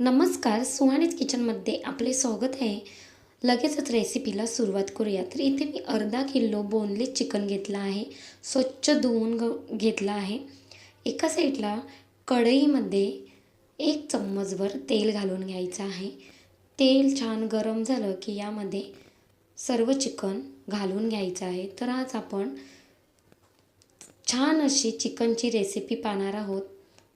नमस्कार सुहाणीच किचनमध्ये आपले स्वागत आहे. लगेचच रेसिपीला सुरुवात करूया. तर इथे मी अर्धा किलो बोनलेस चिकन घेतलं आहे. स्वच्छ धुवून ग घेतलं आहे. एका साईडला कढईमध्ये एक चम्मचभर तेल घालून घ्यायचं आहे. तेल छान गरम झालं की यामध्ये सर्व चिकन घालून घ्यायचं आहे. तर आज आपण छान अशी चिकनची रेसिपी पाहणार आहोत.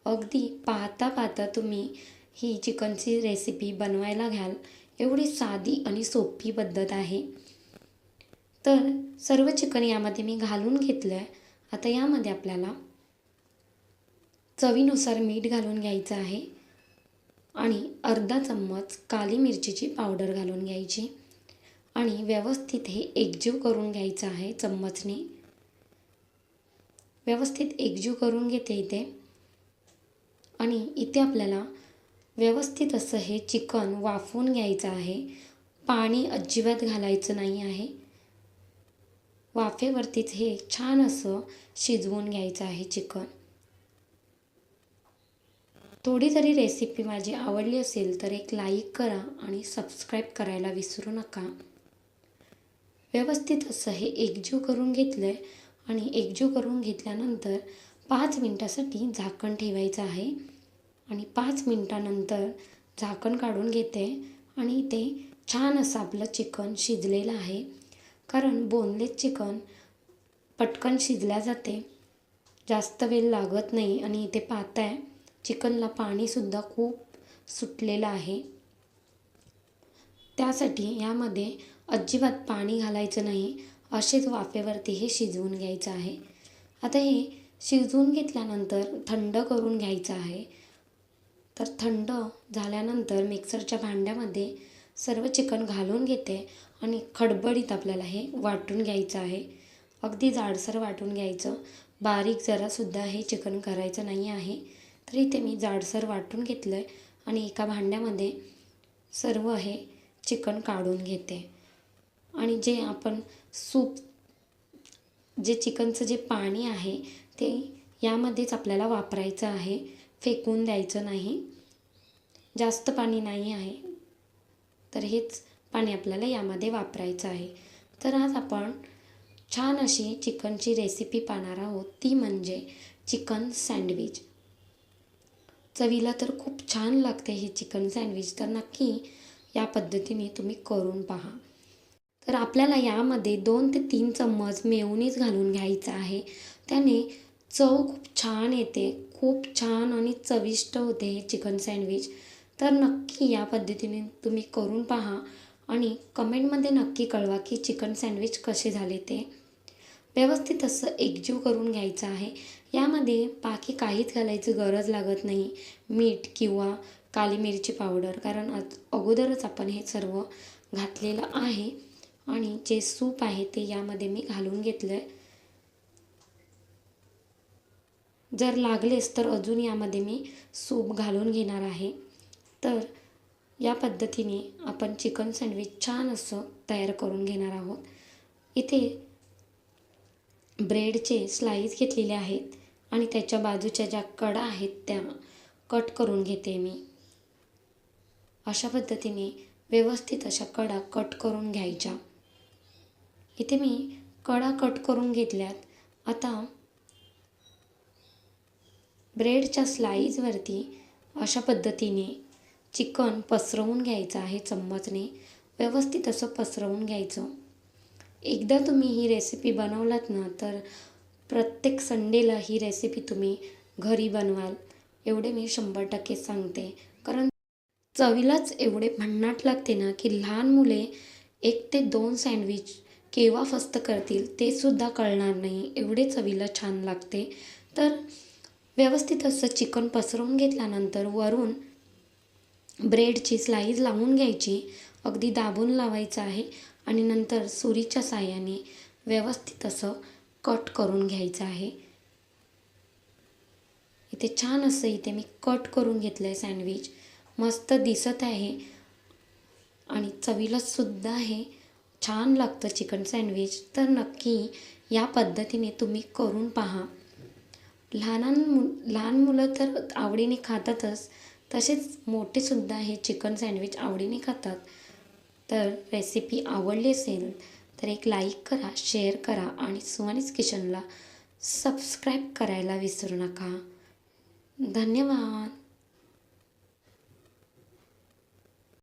अगदी पाहता पाहता तुम्ही ही चिकनची रेसिपी बनवायला घ्याल. एवढी साधी आणि सोपी पद्धत आहे. तर सर्व चिकन यामध्ये मी घालून घेतलं आहे आता यामध्ये आपल्याला चवीनुसार मीठ घालून घ्यायचं आहे. आणि अर्धा चम्मच काली मिरचीची पावडर घालून घ्यायची. आणि व्यवस्थित हे एकजीव करून घ्यायचं आहे चम्मचने. व्यवस्थित एकजीव करून घेते इथे. आणि इथे आपल्याला व्यवस्थित असं हे चिकन वाफवून घ्यायचं आहे. पाणी अजिबात घालायचं नाही आहे. वाफेवरतीच हे छान असं शिजवून घ्यायचं आहे चिकन. थोडी जरी रेसिपी माझी आवडली असेल तर एक लाईक करा आणि सबस्क्राईब करायला विसरू नका. व्यवस्थित असं हे एकजीव करून घेतलं आहे आणि एकजीव करून घेतल्यानंतर पाच मिनटासाठी झाकण ठेवायचं आहे. आणि पाच मिनटानंतर झाकण काढून घेते आणि ते छान असं आपलं चिकन शिजलेलं आहे. कारण बोनलेस चिकन पटकन शिजल्या जाते. जास्त वेळ लागत नाही आणि इथे पाहताय चिकनला पाणीसुद्धा खूप सुटलेलं आहे. त्यासाठी यामध्ये अजिबात पाणी घालायचं नाही. असेच वाफेवरती हे शिजवून घ्यायचं आहे. आता हे शिजवून घेतल्यानंतर थंड करून घ्यायचं आहे. तर थंड झाल्यानंतर मिक्सरच्या भांड्यामध्ये सर्व चिकन घालून घेते आणि खडबडीत आपल्याला हे वाटून घ्यायचं आहे. अगदी जाडसर वाटून घ्यायचं. बारीक जरासुद्धा हे चिकन करायचं नाही आहे. तर इथे मी जाडसर वाटून घेतलं आहे आणि एका भांड्यामध्ये सर्व हे चिकन काढून घेते. आणि जे आपण सूप जे चिकनचं जे पाणी आहे ते यामध्येच आपल्याला वापरायचं आहे. फेकून द्यायचं नाही. जास्त पाणी नाही आहे. तर हेच पाणी आपल्याला यामध्ये वापरायचं आहे. तर आज आपण छान अशी चिकनची रेसिपी पाहणार आहोत. ती म्हणजे चिकन सँडविच. चवीला तर खूप छान लागते हे चिकन सँडविच. तर नक्की या पद्धतीने तुम्ही करून पहा. तर आपल्याला यामध्ये दोन ते तीन चम्मच मेयोनीज घालून घ्यायचं आहे. त्याने चव खूप छान येते खूप छान आणि चविष्ट होते हे चिकन सँडविच. तर नक्की या पद्धतीने तुम्ही करून पहा आणि कमेंटमध्ये नक्की कळवा की चिकन सँडविच कसे झाले ते. व्यवस्थित असं एकजीव करून घ्यायचं आहे. यामध्ये बाकी काहीच घालायची गरज लागत नाही. मीठ किंवा काली मिरची पावडर कारण आज अगोदरच आपण हे सर्व घातलेलं आहे आणि जे सूप आहे ते यामध्ये मी घालून घेतलं आहे जर लागलेच तर अजून यामध्ये मी सूप घालून घेणार आहे. तर या पद्धतीने आपण चिकन सँडविच छान असं तयार करून घेणार आहोत. इथे ब्रेडचे स्लाईस घेतलेले आहेत आणि त्याच्या बाजूच्या ज्या कडा आहेत त्या कट करून घेते मी. अशा पद्धतीने व्यवस्थित अशा कडा कट करून घ्यायच्या. इथे मी कडा कट करून घेतल्यात. आता ब्रेडच्या स्लाईजवरती अशा पद्धतीने चिकन पसरवून घ्यायचं आहे चम्मचने. व्यवस्थित असं पसरवून घ्यायचं. एकदा तुम्ही ही रेसिपी बनवलात ना तर प्रत्येक संडेला ही रेसिपी तुम्ही घरी बनवाल. एवढे मी शंभर टक्के सांगते. कारण चवीलाच एवढे भन्नाट लागते ना की लहान मुले एक ते दोन सँडविच केव्हा फस्त करतील ते सुद्धा कळणार नाही. एवढे चवीला छान लागते. तर व्यवस्थित असं चिकन पसरवून घेतल्यानंतर वरून ब्रेडची स्लाईज लावून घ्यायची. अगदी दाबून लावायचं आहे आणि नंतर सुरीच्या साह्याने व्यवस्थित असं कट करून घ्यायचं आहे. इथे छान असं इथे मी कट करून घेतलं आहे सँडविच मस्त दिसत आहे. आणि चवीला सुद्धा हे छान लागतं चिकन सँडविच तर नक्की या पद्धतीने तुम्ही करून पहा. लहान मु लहान मुलं तर आवडीने खातातच. तसेच मोठेसुद्धा हे चिकन सँडविच आवडीने खातात. तर रेसिपी आवडली असेल तर एक लाईक करा शेअर करा आणि सुहानीस किचनला सबस्क्राईब करायला विसरू नका. धन्यवाद.